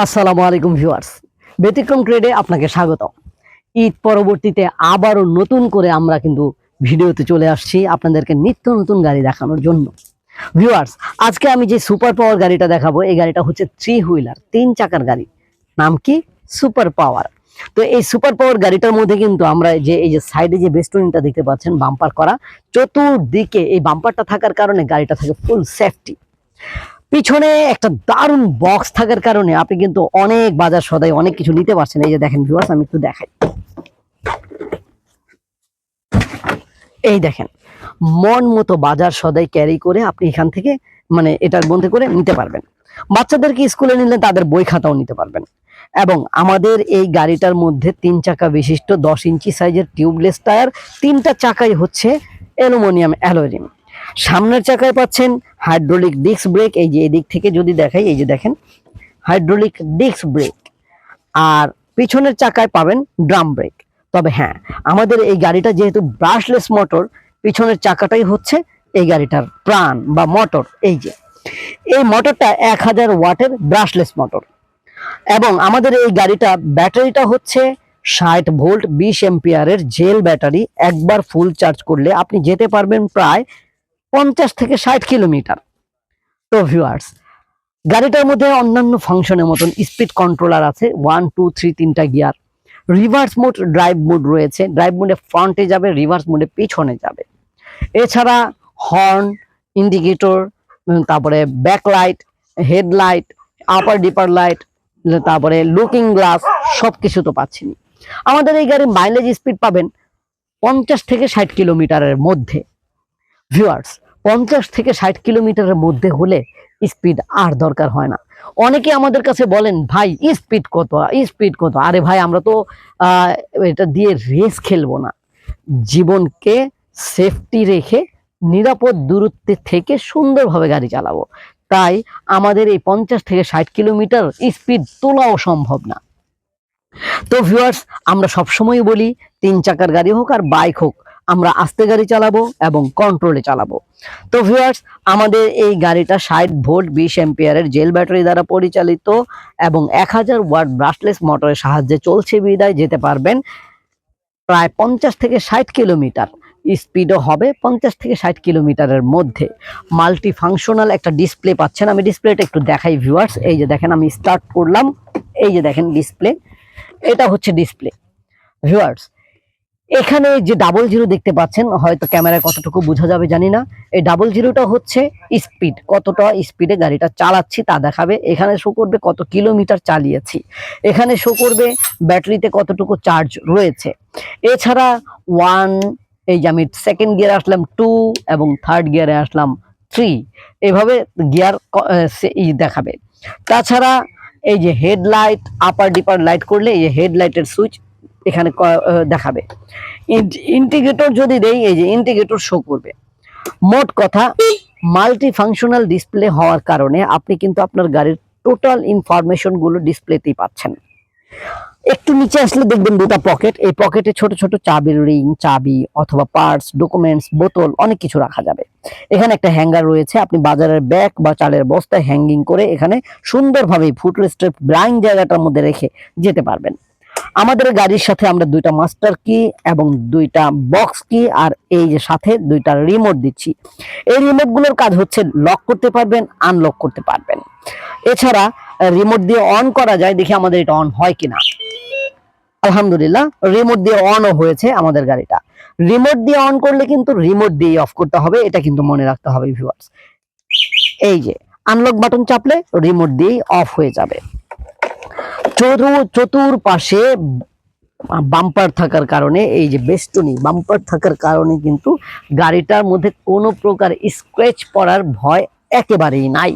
আসসালামু আলাইকুম ভিউয়ার্স। ব্যতিক্রম ট্রেডে আপনাকে স্বাগত ঈদ পরবর্তীতে আবারও নতুন করে আমরা কিন্তু ভিডিওতে চলে আসছি আপনাদেরকে নিত্য নতুন গাড়ি দেখানোর জন্য। ভিউয়ার্স, আজকে আমি যে সুপার পাওয়ার গাড়িটা দেখাবো, এই গাড়িটা হচ্ছে থ্রি হুইলার, তিন চাকার গাড়ি। নাম কি? Super power. তো এই সুপার পাওয়ার গাড়িটার মধ্যে কিন্তু আমরা যে, এই যে সাইডে যে বেস্টনিংটা দেখতে পাচ্ছেন, বাম্পার করা, চতুর্দিকে এই বাম্পারটা থাকার কারণে গাড়িটা থাকে ফুল সেফটি পিছনে একটা দারুণ বক্স থাকার কারণে আপনি কিন্তু অনেক বাজার সদাই অনেক কিছু নিতে পারছেন। এই যে দেখেন ভিউয়ার্স আমি একটু দেখাই। এই দেখেন, মন মতো বাজার সদাই ক্যারি করে আপনি এখান থেকে মানে এটার মধ্যে করে নিতে পারবেন। বাচ্চাদেরকে স্কুলে নিলে তাদের বই খাতাও নিতে পারবেন। এবং আমাদের এই গাড়িটার মধ্যে তিন চাকা বিশিষ্ট দশ ইঞ্চি সাইজের টিউবলেস টায়ার তিনটা চাকাই হচ্ছে অ্যালুমিনিয়াম অ্যালোরিম সামনের চাকায় পাচ্ছেন হাইড্রোলিক ডিস্ক ব্রেক, এই যে এদিক থেকে যদি দেখাই, এই যে দেখেন, হাইড্রোলিক ডিস্ক ব্রেক। আর পিছনের চাকায় পাবেন ড্রাম ব্রেক। তবে হ্যাঁ আমাদের এই গাড়িটা যেহেতু ব্রাশলেস মোটর, পিছনের চাকাটাই হচ্ছে এই গাড়িটার প্রাণ বা মোটর, এই যে। এই মোটরটা এক হাজার ওয়াটের ব্রাশলেস মোটর। এবং আমাদের এই গাড়িটা, ব্যাটারিটা হচ্ছে ষাট ভোল্ট বিশ এম্পিয়ারের জেল ব্যাটারি, একবার ফুল চার্জ করলে আপনি যেতে পারবেন প্রায় পঞ্চাশ থেকে ষাট কিলোমিটার। তো ভিউয়ার্স গাড়িটার মধ্যে অন্যান্য ফাংশনের মতন স্পিড কন্ট্রোলার আছে ওয়ান টু থ্রি তিনটা gear reverse mode drive mode রয়েছে ড্রাইভ মোডে ফ্রন্টে যাবে রিভার্স মোডে পিছনে যাবে। এছাড়া হর্ন ইন্ডিকেটর তারপরে backlight headlight upper dipper light তারপরে লুকিং গ্লাস সব কিছু তো পাচ্ছি আমাদের এই গাড়ির মাইলেজ স্পিড পাবেন পঞ্চাশ থেকে ষাট কিলোমিটারের মধ্যে। ভিউয়ার্স পঞ্চাশ থেকে ষাট কিলোমিটারের মধ্যে হলে স্পিড আর দরকার হয় না। অনেকে আমাদের কাছে বলেন, ভাই স্পিড কত? স্পিড কত? আরে ভাই, আমরা তো এটা দিয়ে রেস খেলব না। জীবনকে সেফটি রেখে নিরাপদ দূরত্বে থেকে সুন্দরভাবে গাড়ি চালাবো। তাই আমাদের এই পঞ্চাশ থেকে ষাট কিলোমিটার স্পিড তোলাও সম্ভব না। তো ভিউয়ার্স আমরা সবসময় বলি, তিন চাকার গাড়ি হোক আর বাইক হোক আমরা আস্তে গাড়ি চালাবো এবং কন্ট্রোলে চালাবো। তো ভিউয়ার্স আমাদের এই গাড়িটা ষাট ভোল্ট বিশ এম্পিয়ারের জেল ব্যাটারি দ্বারা পরিচালিত এবং এক হাজার ওয়াট ব্রাশলেস মোটরের সাহায্যে চলছে বিদায়, যেতে পারবেন প্রায় পঞ্চাশ থেকে ষাট কিলোমিটার। স্পিডও হবে পঞ্চাশ থেকে ষাট কিলোমিটারের মধ্যে। মাল্টি ফাংশনাল একটা ডিসপ্লে পাচ্ছেন। আমি ডিসপ্লেটা একটু দেখাই ভিউয়ার্স এই যে দেখেন, আমি স্টার্ট করলাম। এই যে দেখেন ডিসপ্লে এটা হচ্ছে ডিসপ্লে ভিউয়ার্স এখানে যে ডাবল জিরো দেখতে পাচ্ছেন, হয়তো ক্যামেরায় কতটুকু বোঝা যাবে জানি না। এই ডাবল জিরোটা হচ্ছে স্পিড কতটা স্পিডে গাড়িটা চালাচ্ছি তা দেখাবে। এখানে শো করবে কত কিলোমিটার চালিয়েছি। এখানে শো করবে ব্যাটারিতে কতটুকু চার্জ রয়েছে। এছাড়া ওয়ান এই যে আমি সেকেন্ড গিয়ারে আসলাম টু এবং থার্ড গিয়ারে আসলাম থ্রি এভাবে গিয়ার দেখাবে। তাছাড়া এই যে হেডলাইট আপার ডিপার লাইট করলে এই হেডলাইটের সুইচ এখানে দেখাবে। ইন্টিগ্রেটর যদি দেই, এই যে ইন্টিগ্রেটর শো করবে। মোট কথা মাল্টি ফাংশনাল ডিসপ্লে হওয়ার কারণে আপনি কিন্তু আপনার গাড়ির টোটাল ইনফরমেশনগুলো ডিসপ্লেতেই পাচ্ছেন। একটু নিচে আসলে দেখবেন দুটা পকেট এই পকেটে ছোট ছোট চাবির রিং চাবি অথবা পার্টস ডকুমেন্টস বোতল, অনেক কিছু রাখা যাবে। এখানে একটা হ্যাঙ্গার রয়েছে। আপনি বাজারের ব্যাগ বা চালের বস্তায় হ্যাঙ্গিং করে এখানে সুন্দরভাবে ফুটরেস্টের ব্লাইন্ড জায়গাটার মধ্যে রেখে যেতে পারবেন। আমাদের গাড়ির সাথে আমরা দুইটা মাস্টার কি এবং দুইটা বক্স কি, আর এই যে সাথে দুইটা রিমোট দিচ্ছি। এই রিমোটগুলোর কাজ হচ্ছে লক করতে পারবেন আনলক করতে পারবেন। এছাড়া রিমোট দিয়ে অন করা যায়, দেখি আমাদের এটা অন হয় কিনা। আলহামদুলিল্লাহ রিমোট দিয়ে অনও হয়েছে আমাদের গাড়িটা। রিমোট দিয়ে অন করলে কিন্তু রিমোট দিয়ে অফ করতে হবে, এটা কিন্তু মনে রাখতে হবে ভিউয়ার্স এই যে আনলক বাটন চাপলে রিমোট দিয়েই অফ হয়ে যাবে। চতু চতুর পাশে বাম্পার থাকার কারণে, এই যে বেষ্টনী, বাম্পার থাকার কারণে কিন্তু গাড়িটার মধ্যে কোনো প্রকার স্ক্র্যাচ পড়ার ভয় একেবারেই নাই।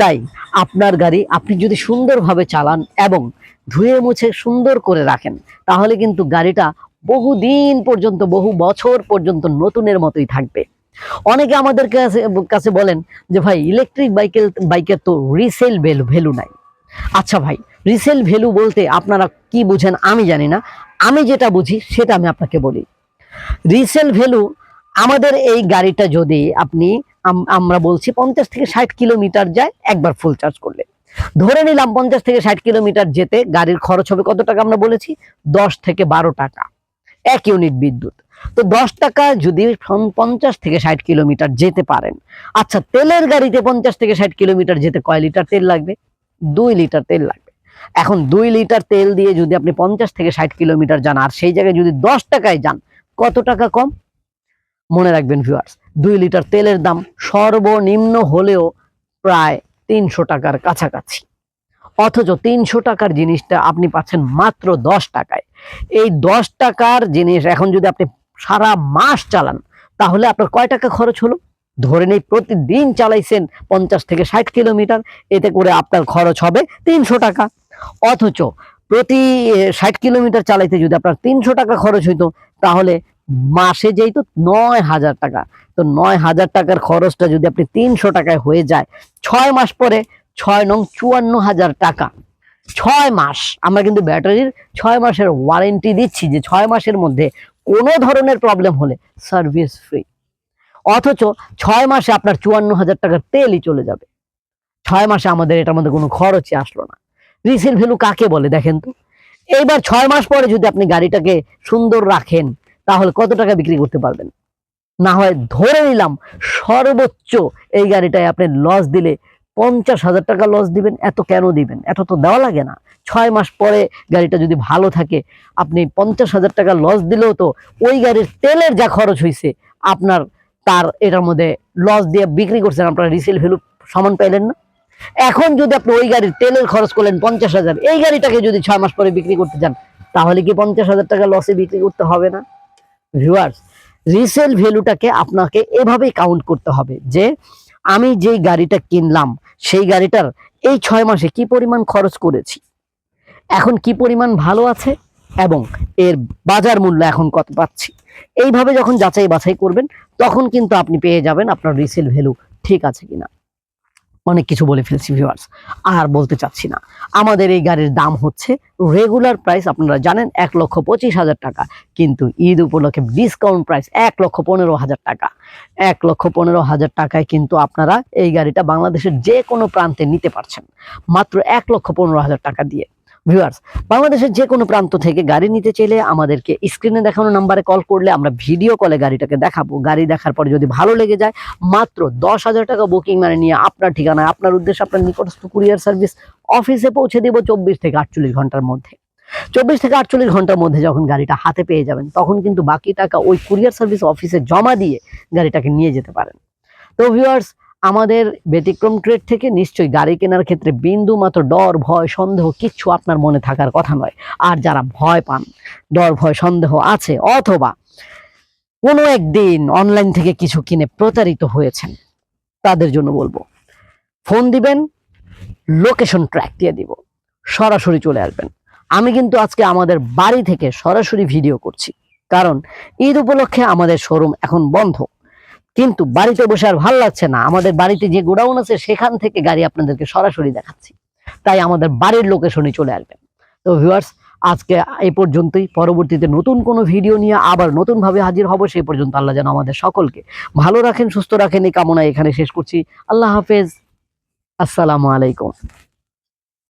তাই আপনার গাড়ি আপনি যদি সুন্দরভাবে চালান এবং ধুয়ে মুছে সুন্দর করে রাখেন, তাহলে কিন্তু গাড়িটা বহুদিন পর্যন্ত, বহু বছর পর্যন্ত নতুনের মতোই থাকবে। অনেকে আমাদের কাছে কাছে বলেন যে, ভাই ইলেকট্রিক বাইকের বাইকের তো রিসেল ভ্যালু নাই। আচ্ছা ভাই রিসেল ভ্যালু বলতে আপনারা কি বুঝেন আমি জানি না। আমি যেটা বুঝি সেটা আমি আপনাকে বলি। রিসেল ভ্যালু আমাদের এই গাড়িটা যদি আপনি আম- আমরা বলছি পঞ্চাশ থেকে ষাট কিলোমিটার যায় একবার ফুল চার্জ করলে। ধরে নিলাম পঞ্চাশ থেকে ষাট কিলোমিটার যেতে গাড়ির খরচ হবে কত টাকা আমরা বলেছি? দশ থেকে বারো টাকা। এক ইউনিট বিদ্যুৎ। তো দশ টাকা যদি পঞ্চাশ থেকে ষাট কিলোমিটার যেতে পারেন। আচ্ছা তেলের গাড়িতে পঞ্চাশ থেকে ষাট কিলোমিটার যেতে কয় লিটার তেল লাগবে? দুই লিটার তেল লাগবে। এখন দুই লিটার তেল দিয়ে যদি আপনি পঞ্চাশ থেকে ষাট কিলোমিটার যান, আর সেই জায়গায় যদি দশ টাকায় যান, কত টাকা কম? মনে রাখবেন ভিউয়ার্স দুই লিটার তেলের দাম সর্বনিম্ন হলেও প্রায় তিনশো টাকার কাছাকাছি। অথচ তিনশো টাকার জিনিসটা আপনি পাচ্ছেন মাত্র দশ টাকায়। এই দশ টাকার জিনিস এখন যদি আপনি সারা মাস চালান, তাহলে আপনার কয় টাকা খরচ হলো? ধরে নেই প্রতিদিন চালাইছেন পঞ্চাশ থেকে ষাট কিলোমিটার, এতে করে আপনার খরচ হবে তিনশো টাকা। অথচ প্রতি ষাট কিলোমিটার চালাইতে যদি আপনার তিনশো টাকা খরচ হইতো, তাহলে মাসে যেই তো নয় হাজার টাকা। তো নয় হাজার টাকার খরচটা যদি আপনি তিনশো টাকায় হয়ে যায়, ছয় মাস পরে ছয় নং চুয়ান্ন হাজার টাকা। ছয় মাস, আমরা কিন্তু ব্যাটারির ছয় মাসের ওয়ারেন্টি দিচ্ছি যে ছয় মাসের মধ্যে কোনো ধরনের প্রবলেম হলে সার্ভিস ফ্রি অথচ ছয় মাসে আপনার চুয়ান্ন হাজার টাকার তেলই চলে যাবে। ছয় মাসে আমাদের এটার মধ্যে কোনো খরচই আসলো না। রিসেল ভ্যালু কাকে বলে দেখেন তো? এইবার ছয় মাস পরে যদি আপনি গাড়িটাকে সুন্দর রাখেন, তাহলে কত টাকা বিক্রি করতে পারবেন? না হয় ধরে নিলাম সর্বোচ্চ এই গাড়িটায় আপনি লস দিলে পঞ্চাশ হাজার টাকা লস দিবেন, এত কেন দিবেন? এত তো দেওয়া লাগে না। ছয় মাস পরে গাড়িটা যদি ভালো থাকে, আপনি পঞ্চাশ হাজার টাকা লস দিলেও তো ওই গাড়ির তেলের যা খরচ হয়েছে আপনার তার এটার মধ্যে লস দিয়ে বিক্রি করছেন, আপনার রিসেল ভ্যালু সমান পাইলেন না। এখন যদি আপনি ওই গাড়ির তেলের খরচ করলেন পঞ্চাশ হাজার, এই গাড়িটাকে যদি ছয় মাস পরে বিক্রি করতে চান, তাহলে কি পঞ্চাশ হাজার টাকা লসে বিক্রি করতে হবে না? ভিউয়ার্স রিসেল ভ্যালুটাকে আপনাকে এভাবেই কাউন্ট করতে হবে যে, আমি যেই গাড়িটা কিনলাম, সেই গাড়িটার এই ছয় মাসে কি পরিমাণ খরচ করেছি? এখন কি পরিমাণ ভালো আছে? এবং এর বাজার মূল্য এখন কত পাচ্ছি? এইভাবে যখন যাচাই বাছাই করবেন, তখন কিন্তু আপনি পেয়ে যাবেন আপনার রিসেল ভ্যালু ঠিক আছে কিনা। অনেক কিছু বলে ফেলছি ভিউয়ার্স আর বলতে চাচ্ছি না। আমাদের এই গাড়ির দাম হচ্ছে রেগুলার প্রাইস আপনারা জানেন, এক লক্ষ পঁচিশ হাজার টাকা। কিন্তু ঈদ উপলক্ষে ডিসকাউন্ট প্রাইস এক লক্ষ পনেরো হাজার টাকা। এক লক্ষ পনেরো হাজার টাকায় কিন্তু আপনারা এই গাড়িটা বাংলাদেশের যে কোনো প্রান্তে নিতে পারছেন। মাত্র এক লক্ষ পনেরো হাজার টাকা দিয়ে। ভিউয়ার্স বাংলাদেশের যে কোনো প্রান্ত থেকে গাড়ি নিতে চাইলে আমাদেরকে স্ক্রিনে দেখানো নাম্বারে কল করলে আমরা ভিডিও কলে গাড়িটাকে দেখাবো। গাড়ি দেখার পরে যদি ভালো লেগে যায়, মাত্র দশ হাজার টাকা বুকিং মানে নিয়ে আপনার ঠিকানায়, আপনার উদ্দেশ্যে আপনার নিকটস্থ কুরিয়ার সার্ভিস অফিসে পৌঁছে দিব চব্বিশ থেকে আটচল্লিশ ঘণ্টার মধ্যে। চব্বিশ থেকে আটচল্লিশ ঘণ্টার মধ্যে যখন গাড়িটা হাতে পেয়ে যাবেন, তখন কিন্তু বাকি টাকা ওই কুরিয়ার সার্ভিস অফিসে জমা দিয়ে গাড়িটাকে নিয়ে যেতে পারেন। তো ভিউয়ার্স আমাদের ব্যতিক্রম ট্রেড থেকে নিশ্চয়ই গাড়ি কেনার ক্ষেত্রে বিন্দু মাত্র ডর, ভয়, সন্দেহ কিচ্ছু আপনার মনে থাকার কথা নয়। আর যারা ভয় পান, ডর, ভয়, সন্দেহ আছে, অথবা কোনো একদিন অনলাইন থেকে কিছু কিনে প্রতারিত হয়েছেন, তাদের জন্য বলব, ফোন দিবেন লোকেশন ট্র্যাক দিয়ে দিব, সরাসরি চলে আসবেন। আমি কিন্তু আজকে আমাদের বাড়ি থেকে সরাসরি ভিডিও করছি, কারণ ঈদ উপলক্ষে আমাদের শোরুম এখন বন্ধ। কিন্তু বাড়িতে বসে আর ভালো লাগছে না। আমাদের বাড়িতে যে গোডাউন আছে, সেখান থেকে গাড়ি আপনাদেরকে সরাসরি দেখাচ্ছি। তাই আমাদের বাড়ির লোকেশনে চলে আসবেন তো ভিউয়ার্স আজকে এই পর্যন্তই। পরবর্তীতে নতুন কোনো ভিডিও নিয়ে আবার নতুন ভাবে হাজির হব, সেই পর্যন্ত আল্লাহ যেন আমাদের সকলকে ভালো রাখেন, সুস্থ রাখেন। এই কামনা এখানে শেষ করছি। আল্লাহ হাফেজ। আসসালামু আলাইকুম।